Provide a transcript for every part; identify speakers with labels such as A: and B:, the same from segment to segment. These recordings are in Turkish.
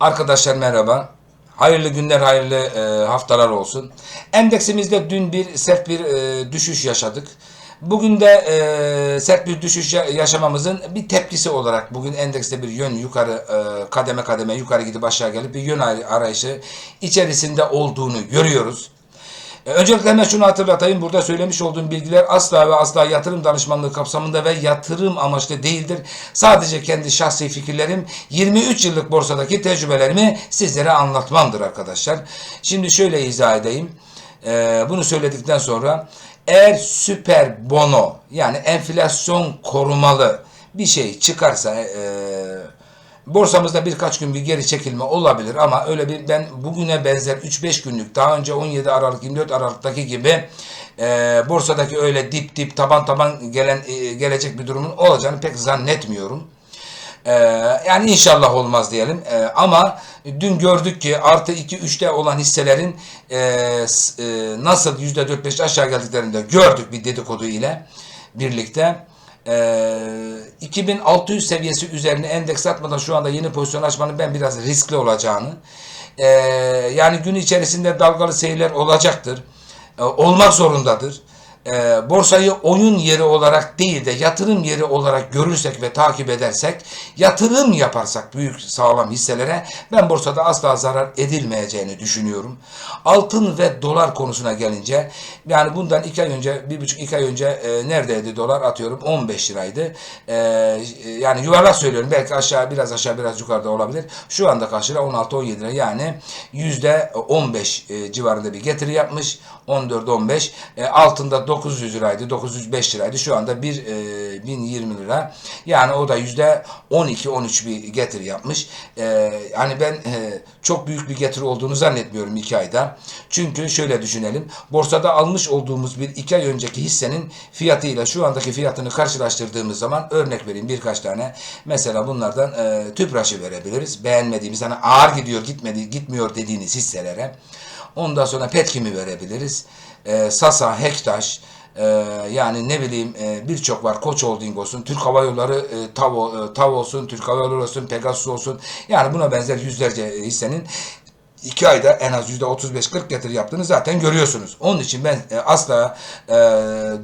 A: Arkadaşlar merhaba. Hayırlı günler, hayırlı e, haftalar olsun. Endeksimizde dün bir sert bir e, düşüş yaşadık. Bugün de e, sert bir düşüş ya- yaşamamızın bir tepkisi olarak bugün endekste bir yön yukarı e, kademe kademe yukarı gidip aşağı gelip bir yön ar- arayışı içerisinde olduğunu görüyoruz. E, Öncelikle hemen şunu hatırlatayım. Burada söylemiş olduğum bilgiler asla ve asla yatırım danışmanlığı kapsamında ve yatırım amaçlı değildir. Sadece kendi şahsi fikirlerim, 23 yıllık borsadaki tecrübelerimi sizlere anlatmamdır arkadaşlar. Şimdi şöyle izah edeyim. E, bunu söyledikten sonra eğer süper bono yani enflasyon korumalı bir şey çıkarsa e, Borsamızda birkaç gün bir geri çekilme olabilir ama öyle bir ben bugüne benzer 3-5 günlük daha önce 17 Aralık 24 Aralık'taki gibi e, borsadaki öyle dip dip taban taban gelen e, gelecek bir durumun olacağını pek zannetmiyorum. E, yani inşallah olmaz diyelim. E, ama dün gördük ki artı 2-3'te olan hisselerin e, e, nasıl %4-5 aşağı geldiklerini de gördük bir dedikodu ile birlikte. Ee, 2600 seviyesi üzerine endeks atmadan şu anda yeni pozisyon açmanın ben biraz riskli olacağını ee, yani gün içerisinde dalgalı seyirler olacaktır. Ee, olmak zorundadır. Ee, borsayı oyun yeri olarak değil de yatırım yeri olarak görürsek ve takip edersek, yatırım yaparsak büyük sağlam hisselere ben borsada asla zarar edilmeyeceğini düşünüyorum. Altın ve dolar konusuna gelince yani bundan iki ay önce, bir buçuk iki ay önce e, neredeydi dolar atıyorum 15 liraydı. E, yani yuvarlak söylüyorum belki aşağı biraz aşağı biraz yukarıda olabilir. Şu anda karşıda 16-17 lira yani yüzde 15 e, civarında bir getiri yapmış. 14-15 e, altında 900 liraydı 905 liraydı. Şu anda bir e, 1020 lira. Yani o da yüzde 12-13 bir getiri yapmış. E, yani ben e, çok büyük bir getiri olduğunu zannetmiyorum 2 ayda. Çünkü şöyle düşünelim. Borsada almış olduğumuz bir 2 ay önceki hissenin fiyatıyla şu andaki fiyatını karşılaştırdığımız zaman örnek vereyim birkaç tane. Mesela bunlardan e, tüpraşı verebiliriz. Beğenmediğimiz hani ağır gidiyor gitmedi gitmiyor dediğiniz hisselere Ondan sonra Petkim'i verebiliriz. Ee, Sasa, Hektaş, e, yani ne bileyim e, birçok var. Koç Holding olsun, Türk Hava Yolları, e, TAV, e, TAV olsun, Türk Hava Yolları olsun, Pegasus olsun. Yani buna benzer yüzlerce hissenin iki ayda en az yüzde 35-40 getiri yaptığını zaten görüyorsunuz. Onun için ben e, asla e,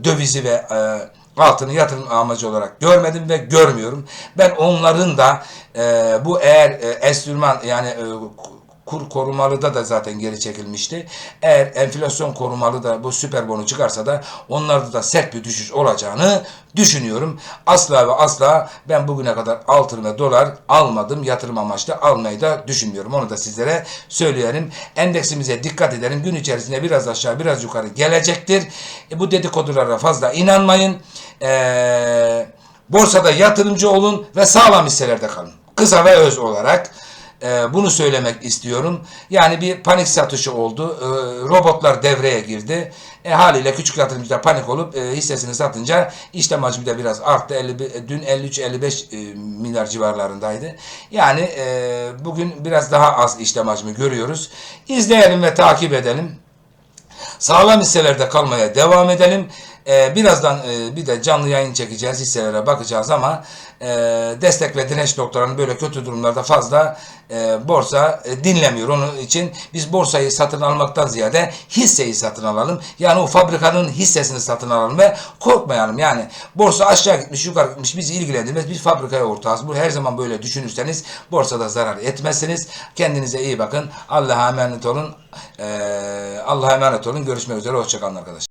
A: dövizi ve e, altını yatırım amacı olarak görmedim ve görmüyorum. Ben onların da e, bu eğer e, enstrüman yani e, kur korumalıda da zaten geri çekilmişti. Eğer enflasyon korumalı da bu süper bonu çıkarsa da onlarda da sert bir düşüş olacağını düşünüyorum. Asla ve asla ben bugüne kadar altın ve dolar almadım. Yatırım amaçlı almayı da düşünmüyorum. Onu da sizlere söyleyelim. Endeksimize dikkat edelim. Gün içerisinde biraz aşağı biraz yukarı gelecektir. E, bu dedikodulara fazla inanmayın. Eee borsada yatırımcı olun ve sağlam hisselerde kalın. Kısa ve öz olarak. Ee, bunu söylemek istiyorum. Yani bir panik satışı oldu. Ee, robotlar devreye girdi. E, haliyle küçük yatırımcılar panik olup e, hissesini satınca işlem hacmi de biraz arttı. 50, dün 53-55 e, milyar civarlarındaydı. Yani e, bugün biraz daha az işlem hacmi görüyoruz. İzleyelim ve takip edelim. Sağlam hisselerde kalmaya devam edelim. Ee, birazdan e, bir de canlı yayın çekeceğiz, hisselere bakacağız ama e, destek ve direnç noktalarını böyle kötü durumlarda fazla e, borsa e, dinlemiyor. Onun için biz borsayı satın almaktan ziyade hisseyi satın alalım. Yani o fabrikanın hissesini satın alalım ve korkmayalım. Yani borsa aşağı gitmiş, yukarı gitmiş bizi ilgilendirmez. Biz fabrikaya ortağız. Bu her zaman böyle düşünürseniz borsada zarar etmezsiniz. Kendinize iyi bakın. Allah'a emanet olun. Ee, Allah'a emanet olun. Görüşmek üzere. Hoşçakalın arkadaşlar.